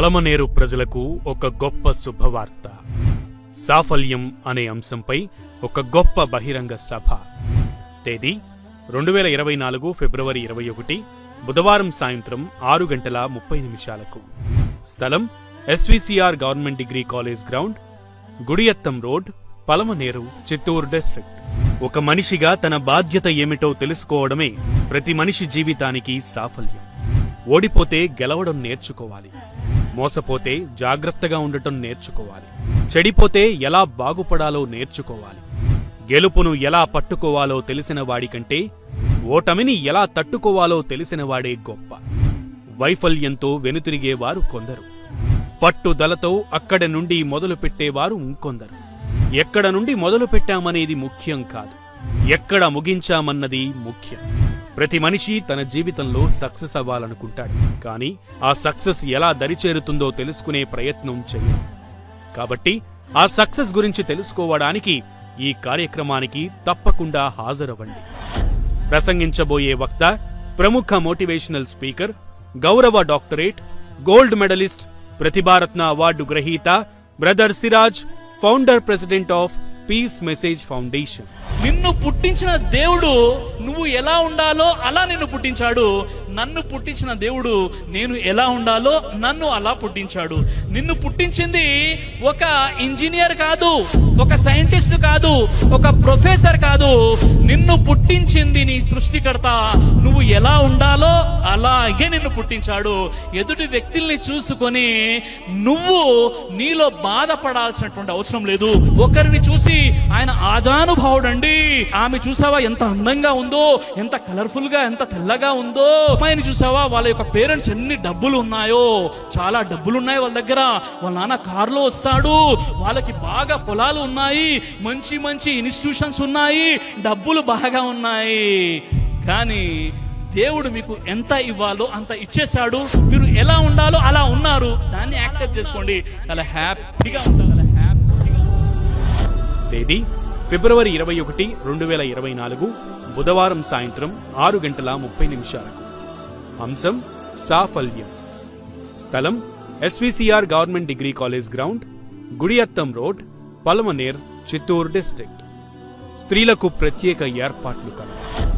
పలమనేరు ప్రజలకు ఒక గొప్ప శుభవార్త. సాఫల్యం అనే అంశంపై ఒక గొప్ప బహిరంగ సభ. తేదీ రెండు వేల ఇరవై నాలుగు ఫిబ్రవరి ఇరవై ఒకటి బుధవారం సాయంత్రం ఆరు గంటల ముప్పై నిమిషాలకు. స్థలం SVCR government degree college ground Gudiyattam road Palamaneru Chittoor district. ఒక మనిషిగా తన బాధ్యత ఏమిటో తెలుసుకోవడమే ప్రతి మనిషి జీవితానికి సాఫల్యం. ఓడిపోతే గెలవడం నేర్చుకోవాలి. మోసపోతే జాగ్రత్తగా ఉండటం నేర్చుకోవాలి. చెడిపోతే ఎలా బాగుపడాలో నేర్చుకోవాలి. గెలుపును ఎలా పట్టుకోవాలో తెలిసిన వాడికంటే ఓటమిని ఎలా తట్టుకోవాలో తెలిసిన వాడే గొప్ప. వైఫల్యంతో వెనుతిరిగేవారు కొందరు. పట్టుదలతో అక్కడ నుండి మొదలు పెట్టేవారు ఇంకొందరు. ఎక్కడ నుండి మొదలు పెట్టామనేది ముఖ్యం కాదు. ఎక్కడ ముగించామన్నది ముఖ్యం. ప్రతి మనిషి తన జీవితంలో సక్సెస్ అవ్వాలనుకుంటాడు. కానీ ఆ సక్సెస్ ఎలా దరిచేరుతుందో తెలుసుకునే ప్రయత్నం చెయ్యాలి కాబట్టి ఆ సక్సెస్ గురించి తెలుసుకోవడానికి ఈ కార్యక్రమానికి తప్పకుండా హాజరవ్వండి. ప్రసంగించబోయే వక్త ప్రముఖ మోటివేషనల్ స్పీకర్ గౌరవ doctorate gold medalist Pratibharatna award గ్రహీత brother Siraj founder president of peace message foundation. నిన్ను పుట్టించిన దేవుడు నువ్వు ఎలా ఉండాలో అలా నిన్ను పుట్టించాడు. నన్ను పుట్టించిన దేవుడు నేను ఎలా ఉండాలో నన్ను అలా పుట్టించాడు. నిన్ను పుట్టించింది ఒక ఇంజనీర్ కాదు ఒక సైంటిస్ట్ కాదు ఒక ప్రొఫెసర్ కాదు. నిన్ను పుట్టించింది నీ సృష్టికర్త. నువ్వు ఎలా ఉండాలో అలాగే నిన్ను పుట్టించాడు. ఎదుటి వ్యక్తుల్ని చూసుకొని నువ్వు నీలో బాధపడాల్సినటువంటి అవసరం లేదు. ఒకరిని చూసి ఆయన ఆజానుభావుడండి. ఆమె చూసావా ఎంత అందంగా ఉందో ఎంత కలర్ఫుల్గా ఎంత తెల్లగా ఉందో. అమ్మాయిని చూసావా? వాళ్ళ యొక్క పేరెంట్స్ ఎన్ని డబ్బులు ఉన్నాయో. చాలా డబ్బులు ఉన్నాయి వాళ్ళ దగ్గర. వాళ్ళ నాన్న కారులో వస్తాడు. వాళ్ళకి బాగా పొలాలు ఉన్నాయి. మంచి మంచి ఇన్స్టిట్యూషన్స్ ఉన్నాయి. డబ్బులు బాగా ఉన్నాయి. కానీ దేవుడు మీకు ఎంత ఇవ్వాలో అంత ఇచ్చేశాడు. మీరు ఎలా ఉండాలో అలా ఉన్నారు. దాన్ని యాక్సెప్ట్ చేసుకోండి. అలా హ్యాపీగా ఉంటారు. అలా హ్యాపీగా తేదీ ఫిబ్రవరి ఇరవై ఒకటి రెండు వేల ఇరవై నాలుగు బుధవారం సాయంత్రం ఆరు గంటల ముప్పై నిమిషాలకు. అంశం సాఫల్యం. స్థలం SVCR government degree college ground Gudiyattam road Palamaner Chittoor district. స్త్రీలకు ప్రత్యేక ఏర్పాట్లు కలవు.